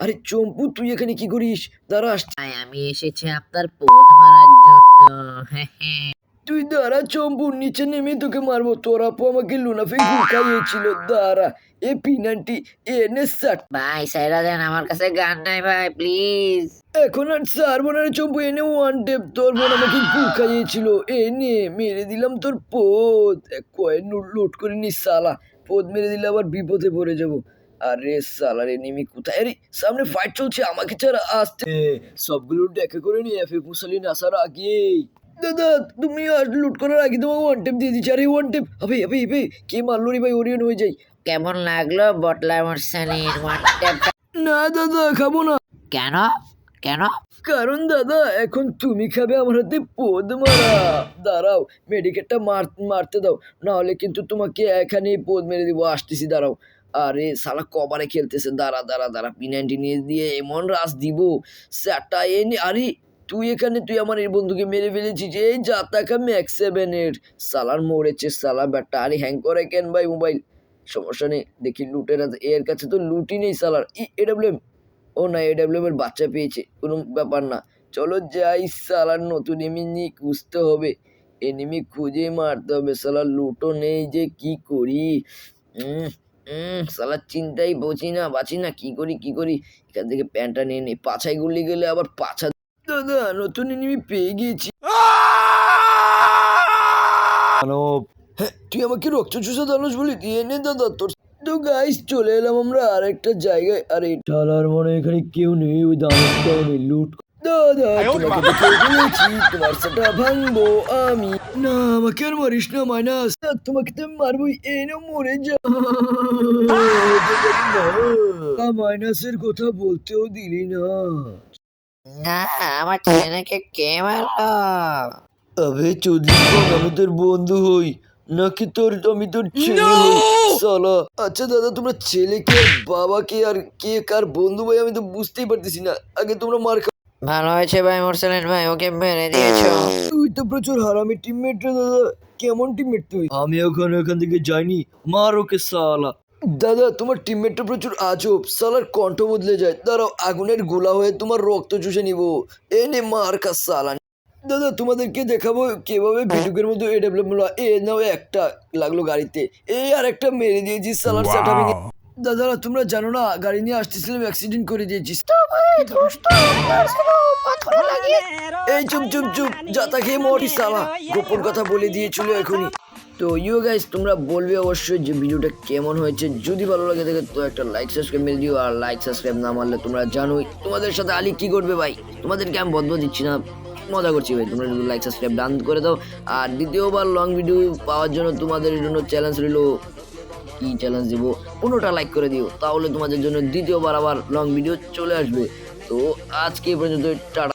আরে চম্পু তুই এখানে কি করিস? দাঁড়া আসছি। ভাই আমি এসেছি আপনার পোট মারার জন্য। তুই দাঁড়া চম্পু নিচে নেমে তোকে মারবো। তোর আপু আমাকে লুনাফে খাইয়েছিল। দাঁড়া এ পিনান্টি এনে সাট। ভাই সাইরা দেন আমার কাছে গান নাই ভাই প্লিজ। এখন আর সারবো না রে চম্পু এনে ওয়ান টেপ তোর বোন আমাকে গু খাইয়েছিল। এনে মেরে দিলাম তোর পোদ। কয়েন লুট করে নি সালা। পোদ মেরে দিলে আবার বিপদে পড়ে যাব। আরে সালার এনিমি কোথায়? রে সামনে ফাইট চলছে আমাকে ছাড়া আসতে সবগুলো দেখা করে নি এফ এ মুসালিন আসার আগেই দাদা তুমি আর লুট করার আগে তোমাকে ওয়ান টেপ দিয়ে দিচ্ছি আরে ওয়ান টেপ হবে হবে হবে কে মারলো রে ভাই? ওরিয়ন হয়ে যাই। কেমন লাগল বটলা মরসানির ওয়ান ট্যাপটা না দাদা খাব না। কেন? কেন? কারণ দাদা এখন তুমি খাবে আমার হাতে পদ মারা। দাঁড়াও মেডিকেটটা মার মারতে দাও। না হলে কিন্তু তোমাকে এখানেই পদ মেরে দিব। আসতেছি দাঁড়াও। আরে সালা কবারে খেলতেছে, দাঁড়া দাঁড়া দাঁড়া। পি নাইনটি নিয়ে দিয়ে এমন রাস দিব। স্যারটা এনে আরে তুই এখানে, তুই আমার এই বন্ধুকে মেরে ফেলেছিস, এই জাতাকা ম্যাক্স সেভেনের সালার মরেছে সালা ব্যাটটা আরে হ্যাং করে কেন ভাই মোবাইল সমস্যা নেই, দেখি লুটের, এর কাছে তো লুটি নেই সালার ই এডাব্লিউএম ও না এডাব্লিউএম এর বাচ্চা পেয়েছে, কোনো ব্যাপার না। চলো যাই সালার নতুন এমনি খুঁজতে হবে। এনিমি খুঁজে মারতে হবে সালার লুটো নেই যে কি করি? সালার চিন্তাই বচি না বাঁচি না কি করি কি করি? এখান থেকে প্যান্টটা নিয়ে নেই পাছায় গুলি গেলে আবার পাছা দাদা নতুন এনিমি পেয়ে গিয়েছি। তুই আমাকে রক্ত চুষা দানুষ বলি দিয়ে নে দাদা তোর তো গাইস চলে এলাম আমরা আর একটা জায়গায়। আরে শালার মনে হয় এখানে কেউ নেই ওই নেই লুট তোমাকে দেখে বলেছি তোমার সেটা ভাঙবো আমি না আমাকে আর মারিস না মাইনাস তোমাকে তো আমি মারবই এনে মরে যা মাইনাসের কথা বলতেও দিলি না না আমার ছেলেকে কে মারলো আবে চৌধুরী আমি তোর বন্ধু হই নাকি তোর আমি তোর ছেলে হই সালা আচ্ছা দাদা তোমরা ছেলেকে বাবাকে আর কে কার বন্ধু ভাই আমি তো বুঝতেই পারতেছি না আগে তোমরা মার খা ভালো হয়েছে ভাই মোরসালিন ভাই ওকে মেরে দিয়েছ। তুই তো প্রচুর হারামি টিমমেট রে দাদা কেমন টিমমেট তুই? আমি এখন এখান থেকে যাইনি মার ওকে সালা। দাদা তোমার টিমমেটটা প্রচুর আজব সালার কণ্ঠ বদলে যায়। দাঁড়াও আগুনের গোলা হয়ে তোমার রক্ত চুষে নিব। এ নে মার কা সালা। দাদা তোমাদেরকে দেখাবো কীভাবে ভিডিওকের মধ্যে এ ডেভেলপমেন্ট এ নাও একটা লাগল গাড়িতে। এই আর একটা মেরে দিয়েছি সালার সেটা দাদারা তোমরা জানো না গাড়ি নিয়ে আসতেছিলাম অ্যাক্সিডেন্ট করে দিয়েছিস এই চুপ চুপ চুপ যাতা খেয়ে মরি সালা গোপন কথা বলে দিয়েছিল এখনই। তো ইউ গাইস তোমরা বলবে অবশ্যই যে ভিডিওটা কেমন হয়েছে। যদি ভালো লাগে থাকে তো একটা লাইক সাবস্ক্রাইব মেরে দিও। আর লাইক সাবস্ক্রাইব না মারলে তোমরা জানোই তোমাদের সাথে আলি কি করবে ভাই। তোমাদেরকে আমি বদ্ধ দিচ্ছি না। মজা করছি ভাই। তোমরা যদি লাইক সাবস্ক্রাইব ডান করে দাও। আর দ্বিতীয়বার লং ভিডিও পাওয়ার জন্য তোমাদের জন্য চ্যালেঞ্জ রইল কি চ্যালেঞ্জ দেবো পনেরোটা লাইক করে দিও। তাহলে তোমাদের জন্য দ্বিতীয়বার আবার লং ভিডিও চলে আসবে। তো আজকে পর্যন্ত টাটা।